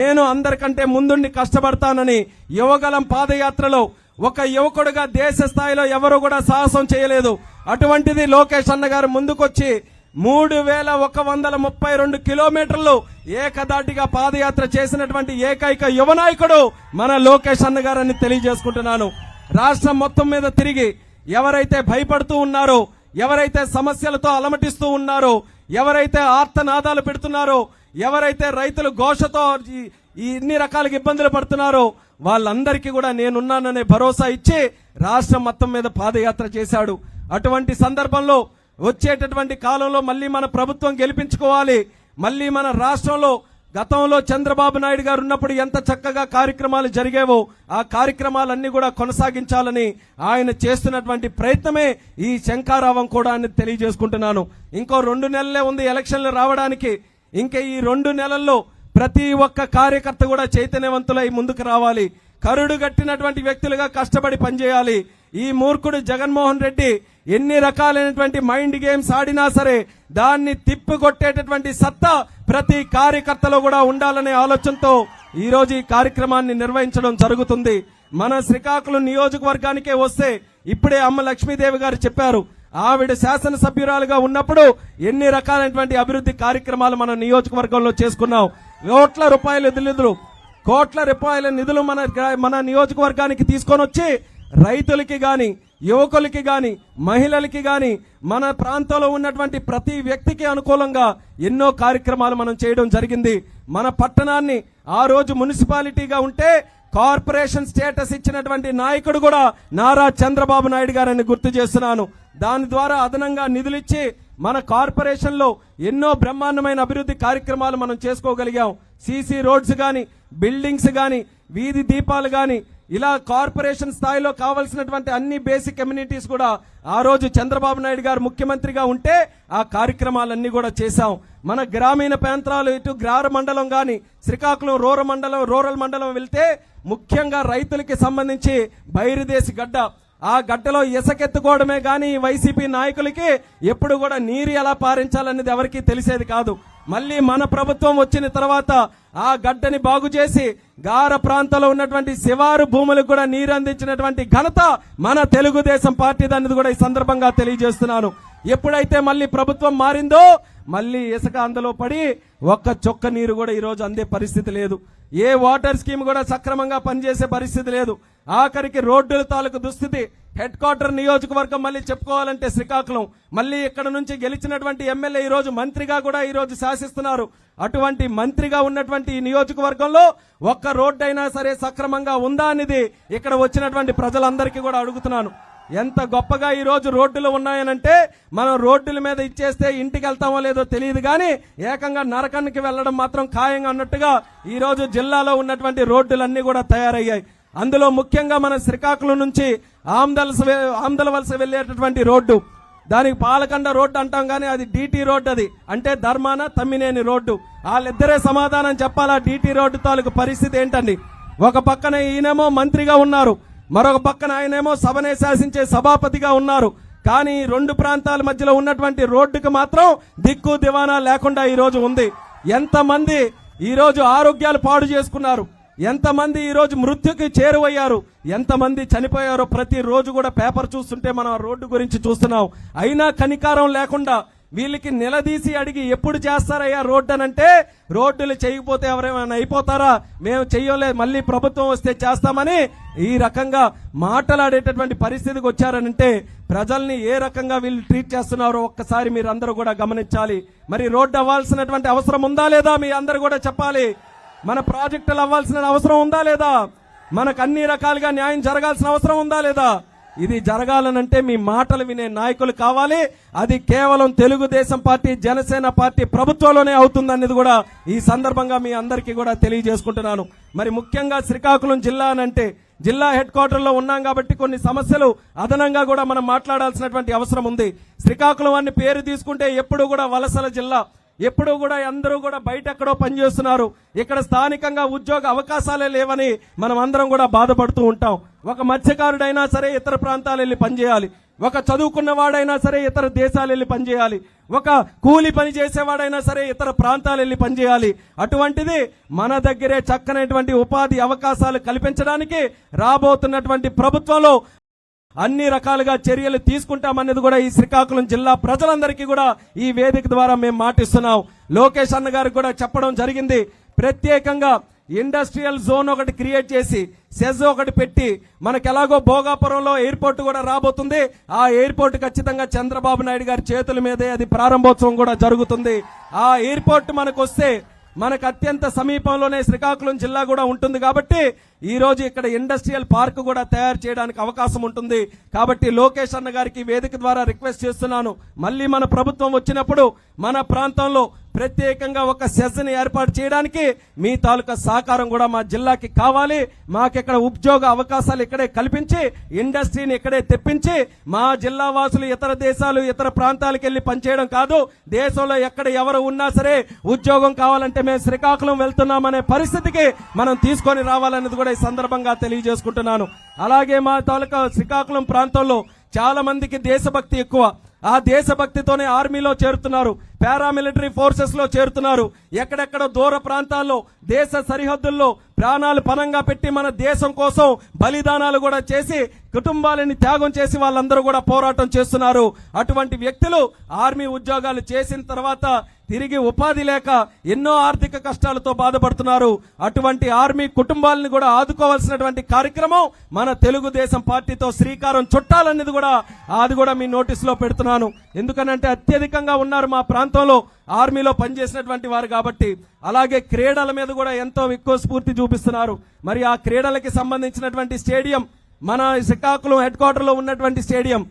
నేను అందరికంటే ముందుండి కష్టపడతానని యువగలం పాదయాత్రలో ఒక యువకుడుగా దేశ స్థాయిలో ఎవరు కూడా సాహసం చేయలేదు. అటువంటిది లోకేష్ అన్న గారు ముందుకొచ్చి మూడు వేల ఒక వందల ముప్పై రెండు కిలోమీటర్లు ఏకదాటిగా పాదయాత్ర చేసినటువంటి ఏకైక యువ నాయకుడు మన లోకేష్ అన్న గారని తెలియజేసుకుంటున్నాను. రాష్ట్రం మొత్తం మీద తిరిగి ఎవరైతే భయపడుతూ ఉన్నారో ఎవరైతే సమస్యలతో అలమటిస్తూ ఉన్నారో ఎవరైతే ఆర్తనాదాలు పెడుతున్నారో ఎవరైతే రైతులు ఘోషతో ఈ- ఇన్ని రకాలుగా ఇబ్బందులు పడుతున్నారో వాళ్ళందరికీ కూడా నేనున్నాననే భరోసా ఇచ్చి రాష్ట్రం మొత్తం మీద పాదయాత్ర చేశాడు. అటువంటి సందర్భంలో వచ్చేటటువంటి కాలంలో మళ్ళీ మన ప్రభుత్వం గెలిపించుకోవాలి. మళ్ళీ మన రాష్ట్రంలో గతంలో చంద్రబాబు నాయుడు గారు ఉన్నప్పుడు ఎంత చక్కగా కార్యక్రమాలు జరిగేవో ఆ కార్యక్రమాలన్నీ కూడా కొనసాగించాలని ఆయన చేస్తున్నటువంటి ప్రయత్నమే ఈ శంకారావం కూడా అని తెలియజేసుకుంటున్నాను. ఇంకో రెండు నెలలే ఉంది ఎలక్షన్లు రావడానికి. ఇంకా ఈ రెండు నెలల్లో ప్రతి ఒక్క కార్యకర్త కూడా చైతన్యవంతులై ముందుకు రావాలి. కరుడు గట్టినటువంటి వ్యక్తులుగా కష్టపడి పనిచేయాలి. ఈ మూర్ఖుడు జగన్మోహన్ రెడ్డి ఎన్ని రకాలైనటువంటి మైండ్ గేమ్స్ ఆడినా సరే దాన్ని తిప్పికొట్టేటటువంటి సత్తా ప్రతి కార్యకర్తలో కూడా ఉండాలనే ఆలోచనతో ఈ రోజు ఈ కార్యక్రమాన్ని నిర్వహించడం జరుగుతుంది. మన శ్రీకాకుళం నియోజకవర్గానికే వస్తే ఇప్పుడే అమ్మ లక్ష్మీదేవి గారు చెప్పారు ఆవిడ శాసనసభ్యురాలుగా ఉన్నప్పుడు ఎన్ని రకాలైనటువంటి అభివృద్ధి కార్యక్రమాలు మన నియోజకవర్గంలో చేసుకున్నాం. కోట్ల రూపాయల నిధులు కోట్ల రూపాయల నిధులు మన మన నియోజకవర్గానికి తీసుకొని వచ్చి రైతులకి గాని యువకులకి గాని మహిళలకి గాని మన ప్రాంతంలో ఉన్నటువంటి ప్రతి వ్యక్తికి అనుకూలంగా ఎన్నో కార్యక్రమాలు మనం చేయడం జరిగింది. మన పట్టణాన్ని ఆ రోజు మున్సిపాలిటీగా ఉంటే కార్పొరేషన్ స్టేటస్ ఇచ్చినటువంటి నాయకుడు కూడా నారా చంద్రబాబు నాయుడు గారని గుర్తు చేస్తున్నాను. దాని ద్వారా అదనంగా నిధులిచ్చి మన కార్పొరేషన్లో ఎన్నో బ్రహ్మాండమైన అభివృద్ధి కార్యక్రమాలు మనం చేసుకోగలిగాం. సీసీ రోడ్స్ కానీ బిల్డింగ్స్ కానీ వీధి దీపాలు కానీ ఇలా కార్పొరేషన్ స్థాయిలో కావలసినటువంటి అన్ని బేసిక్ కమ్యూనిటీస్ కూడా ఆ రోజు చంద్రబాబు నాయుడు గారు ముఖ్యమంత్రిగా ఉంటే ఆ కార్యక్రమాలన్నీ కూడా చేశాం. మన గ్రామీణ ప్రాంతాలు ఇటు గ్రార మండలం కానీ శ్రీకాకుళం రూరల్ మండలం రూరల్ మండలం వెళ్తే ముఖ్యంగా రైతులకి సంబంధించి బైరుదేశి గడ్డ. ఆ గడ్డలో ఇసకెత్తుకోవడమే కానీ వైసీపీ నాయకులకి ఎప్పుడు కూడా నీరు ఎలా పారించాలనేది ఎవరికీ తెలిసేది కాదు. మళ్ళీ మన ప్రభుత్వం వచ్చిన తర్వాత ఆ గడ్డని బాగు చేసి గార ప్రాంతంలో ఉన్నటువంటి శివారు భూములకు కూడా నీరు అందించినటువంటి ఘనత మన తెలుగుదేశం పార్టీ అనేది కూడా ఈ సందర్భంగా తెలియజేస్తున్నాను. ఎప్పుడైతే మళ్ళీ ప్రభుత్వం మారిందో మళ్ళీ ఇసుక అందులో పడి ఒక్క చొక్క నీరు కూడా ఈ రోజు అందే పరిస్థితి లేదు. ఏ వాటర్ స్కీమ్ కూడా సక్రమంగా పనిచేసే పరిస్థితి లేదు. ఆఖరికి రోడ్డుల తాలూకు దుస్థితి. హెడ్ క్వార్టర్ నియోజకవర్గం మళ్ళీ చెప్పుకోవాలంటే శ్రీకాకుళం. మళ్ళీ ఇక్కడ నుంచి గెలిచినటువంటి ఎమ్మెల్యే ఈ రోజు మంత్రిగా కూడా ఈరోజు శాసిస్తున్నారు. అటువంటి మంత్రిగా ఉన్నటువంటి ఈ నియోజకవర్గంలో ఒక్క రోడ్డు అయినా సరే సక్రమంగా ఉందా అనేది ఇక్కడ వచ్చినటువంటి ప్రజలందరికీ కూడా అడుగుతున్నాను. ఎంత గొప్పగా ఈరోజు రోడ్డులు ఉన్నాయనంటే మనం రోడ్డుల మీద ఇచ్చేస్తే ఇంటికి వెళ్తామో లేదో తెలియదు కానీ ఏకంగా నరకానికి వెళ్ళడం మాత్రం ఖాయంగా అన్నట్టుగా ఈ రోజు జిల్లాలో ఉన్నటువంటి రోడ్డులన్నీ కూడా తయారయ్యాయి. అందులో ముఖ్యంగా మన శ్రీకాకుళం నుంచి ఆమ్దలస ఆమ్దల వలస వెళ్ళేటటువంటి రోడ్డు. దానికి పాలకండ రోడ్డు అంటాం కానీ అది డీటీ రోడ్డు అది. అంటే ధర్మాన తమ్మినేని రోడ్డు. వాళ్ళిద్దరే సమాధానం చెప్పాలా డీటీ రోడ్డు తాలూకు పరిస్థితి ఏంటండి? ఒక పక్కన ఈయనేమో మంత్రిగా ఉన్నారు. మరొక పక్కన ఆయనేమో సభనే శాసించే సభాపతిగా ఉన్నారు. కానీ రెండు ప్రాంతాల మధ్యలో ఉన్నటువంటి రోడ్డుకు మాత్రం దిక్కు దివానా లేకుండా ఈరోజు ఉంది. ఎంతమంది ఈరోజు ఆరోగ్యాలు పాడు చేసుకున్నారు. ఎంతమంది ఈరోజు మృత్యుకి చేరువయ్యారు. ఎంతమంది చనిపోయారో ప్రతి రోజు కూడా పేపర్ చూస్తుంటే మనం ఆ రోడ్డు గురించి చూస్తున్నాం. అయినా కనికారం లేకుండా వీళ్ళకి నిలదీసి అడిగి ఎప్పుడు చేస్తారయ్యా రోడ్డు అని అంటే రోడ్డులు చేయకపోతే ఎవరేమైనా అయిపోతారా? మేము చెయ్యలేదు మళ్ళీ ప్రభుత్వం వస్తే చేస్తామని ఈ రకంగా మాట్లాడేటటువంటి పరిస్థితికి వచ్చారనంటే ప్రజల్ని ఏ రకంగా వీళ్ళు ట్రీట్ చేస్తున్నారో ఒక్కసారి మీరు అందరూ కూడా గమనించాలి. మరి రోడ్డు అవ్వాల్సినటువంటి అవసరం ఉందా లేదా మీ అందరు కూడా చెప్పాలి. మన ప్రాజెక్టులు అవ్వాల్సిన అవసరం ఉందా లేదా? మనకు అన్ని రకాలుగా న్యాయం జరగాల్సిన అవసరం ఉందా లేదా? ఇది జరగాలనంటే మీ మాటలు వినే నాయకులు కావాలి. అది కేవలం తెలుగుదేశం పార్టీ జనసేన పార్టీ ప్రభుత్వంలోనే అవుతుందనేది కూడా ఈ సందర్భంగా మీ అందరికీ కూడా తెలియజేసుకుంటున్నాను. మరి ముఖ్యంగా శ్రీకాకుళం జిల్లా అనంటే జిల్లా హెడ్ క్వార్టర్లో ఉన్నాం కాబట్టి కొన్ని సమస్యలు అదనంగా కూడా మనం మాట్లాడాల్సినటువంటి అవసరం ఉంది. శ్రీకాకుళం అని పేరు తీసుకుంటే ఎప్పుడు కూడా వలసల జిల్లా ఎప్పుడూ కూడా అందరూ కూడా బయట ఎక్కడో పనిచేస్తున్నారు. ఇక్కడ స్థానికంగా ఉద్యోగ అవకాశాలే లేవని మనం అందరం కూడా బాధపడుతూ ఉంటాం. ఒక మత్స్యకారుడైనా సరే ఇతర ప్రాంతాలు వెళ్ళి పనిచేయాలి. ఒక చదువుకున్న వాడైనా సరే ఇతర దేశాలు వెళ్ళి పనిచేయాలి. ఒక కూలి పని చేసేవాడైనా సరే ఇతర ప్రాంతాలు వెళ్ళి పనిచేయాలి. అటువంటిది మన దగ్గరే చక్కనటువంటి ఉపాధి అవకాశాలు కల్పించడానికి రాబోతున్నటువంటి ప్రభుత్వంలో అన్ని రకాలుగా చర్యలు తీసుకుంటామనేది కూడా ఈ శ్రీకాకుళం జిల్లా ప్రజలందరికీ కూడా ఈ వేదిక ద్వారా మేము మాటిస్తున్నాం. లోకేష్ అన్న గారికి కూడా చెప్పడం జరిగింది. ప్రత్యేకంగా ఇండస్ట్రియల్ జోన్ ఒకటి క్రియేట్ చేసి సెజ్ ఒకటి పెట్టి మనకు ఎలాగో భోగాపురంలో ఎయిర్పోర్ట్ కూడా రాబోతుంది. ఆ ఎయిర్పోర్ట్ ఖచ్చితంగా చంద్రబాబు నాయుడు గారి చేతుల మీదే అది ప్రారంభోత్సవం కూడా జరుగుతుంది. ఆ ఎయిర్పోర్ట్ మనకు వస్తే మనకు అత్యంత సమీపంలోనే శ్రీకాకుళం జిల్లా కూడా ఉంటుంది కాబట్టి ఈరోజు ఇక్కడ ఇండస్ట్రియల్ పార్క్ కూడా తయారు చేయడానికి అవకాశం ఉంటుంది. కాబట్టి లోకేష్ అన్న గారికి వేదిక ద్వారా రిక్వెస్ట్ చేస్తున్నాను. మళ్ళీ మన ప్రభుత్వం వచ్చినప్పుడు మన ప్రాంతంలో ప్రత్యేకంగా ఒక సెషన్ ఏర్పాటు చేయడానికి మీ తాలూకా సహకారం కూడా మా జిల్లాకి కావాలి. మాకిక్కడ ఉద్యోగ అవకాశాలు ఇక్కడే కల్పించి ఇండస్ట్రీని ఇక్కడే తెప్పించి మా జిల్లా వాసులు ఇతర దేశాలు ఇతర ప్రాంతాలకు వెళ్ళి పనిచేయడం కాదు. దేశంలో ఎక్కడ ఎవరు ఉన్నా సరే ఉద్యోగం కావాలంటే మేము శ్రీకాకుళం వెళ్తున్నామనే పరిస్థితికి మనం తీసుకొని రావాలన్నది కూడా ఈ సందర్భంగా తెలియజేసుకుంటున్నాను. అలాగే మా తాలూకా శ్రీకాకుళం ప్రాంతంలో చాలా మందికి దేశభక్తి ఎక్కువ. ఆ దేశభక్తితోనే ఆర్మీలో చేరుతున్నారు. పారామిలిటరీ ఫోర్సెస్లో చేరుతున్నారు. ఎక్కడెక్కడ దూర ప్రాంతాల్లో దేశ సరిహద్దుల్లో ప్రాణాలు పనంగా పెట్టి మన దేశం కోసం బలిదానాలు కూడా చేసి కుటుంబాలని త్యాగం చేసి వాళ్ళందరూ కూడా పోరాటం చేస్తున్నారు. అటువంటి వ్యక్తులు ఆర్మీ ఉద్యోగాలు చేసిన తర్వాత తిరిగి ఉపాధి లేక ఎన్నో ఆర్థిక కష్టాలతో బాధపడుతున్నారు. అటువంటి ఆర్మీ కుటుంబాలను కూడా ఆదుకోవాల్సినటువంటి కార్యక్రమం మన తెలుగుదేశం పార్టీతో శ్రీకారం చుట్టాలనేది కూడా అది కూడా మీ నోటీసులో పెడుతున్నాను. ఎందుకనంటే అత్యధికంగా ఉన్నారు మా ప్రాంతం ప్రాంతంలో ఆర్మీలో పనిచేసినటువంటి వారు కాబట్టి అలాగే క్రీడల మీద కూడా ఎంతో ఎక్కువ స్ఫూర్తి చూపిస్తున్నారు. మరి ఆ క్రీడలకి సంబంధించినటువంటి స్టేడియం మన శ్రీకాకుళం హెడ్ క్వార్టర్లో ఉన్నటువంటి స్టేడియం